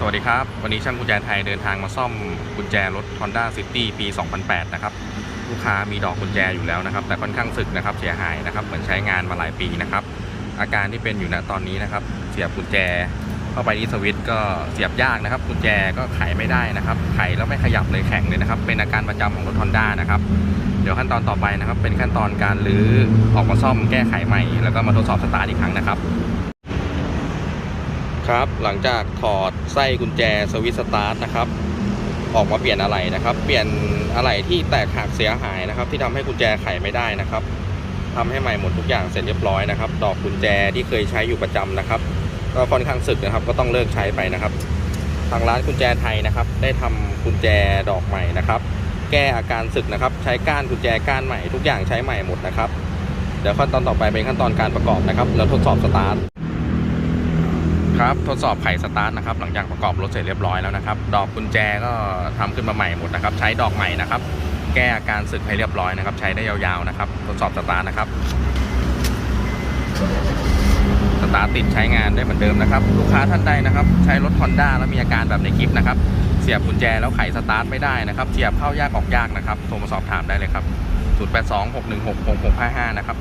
สวัสดีครับ วันนี้ช่างกุญแจไทยเดินทางมาซ่อมกุญแจรถ Honda City ปี 2008 นะครับ ลูกค้ามีดอกกุญแจอยู่แล้วนะครับ แต่ค่อนข้างสึกนะครับ เสียหายนะครับ เหมือนใช้งานมาหลายปีนะครับ อาการที่เป็นอยู่ณตอนนี้นะครับ เสียบกุญแจเข้าไปที่สวิตช์ก็เสียบยากนะครับ กุญแจก็ไขไม่ได้นะครับ ไขแล้วไม่ขยับเลยแข็งเลยนะครับ เป็นอาการประจำของรถ Honda นะครับ เดี๋ยวขั้นตอนต่อไปนะครับ เป็นขั้นตอนการรื้อออกมาซ่อมแก้ไขใหม่ แล้วก็มาทดสอบสตาร์ทอีกครั้งนะครับ ครับ หลังจากถอดไส้กุญแจสวิตช์สตาร์ทนะครับ ออกมาเปลี่ยนอะไหล่นะครับ เปลี่ยนอะไหล่ที่แตกหักเสียหายนะครับ ที่ทำให้กุญแจไขไม่ได้นะครับทำให้ใหม่หมดทุกอย่างเสร็จเรียบร้อยนะครับ ดอกกุญแจที่เคยใช้อยู่ประจำนะครับก็ค่อนข้างสึกนะครับ ก็ต้องเลิกใช้ไปนะครับ ทางร้านกุญแจไทยนะครับ ได้ทำกุญแจดอกใหม่นะครับ แก้อาการสึกนะครับ ใช้ก้านกุญแจก้านใหม่ทุกอย่างใช้ใหม่หมดนะครับ เดี๋ยวขั้นตอนต่อไปเป็นขั้นตอนการประกอบนะครับ แล้วทดสอบสตาร์ท ครับทดสอบไขสตาร์ทนะครับหลังจากประกอบรถเสร็จเรียบร้อยแล้วนะครับ ดอกกุญแจก็ทำขึ้นมาใหม่หมดนะครับ ใช้ดอกใหม่นะครับ แก้อาการสึกให้เรียบร้อยนะครับ ใช้ได้ยาวๆนะครับ ทดสอบสตาร์ทนะครับสตาร์ทติดใช้งานได้เหมือนเดิมนะครับ ลูกค้าท่านใดนะครับ ใช้รถ Honda แล้วมีอาการแบบในคลิปนะครับ เสียบกุญแจแล้วไขสตาร์ทไม่ได้นะครับเสียบเข้ายากออกยากนะครับโทรมาสอบถามได้เลยครับ 0826166655 นะครับ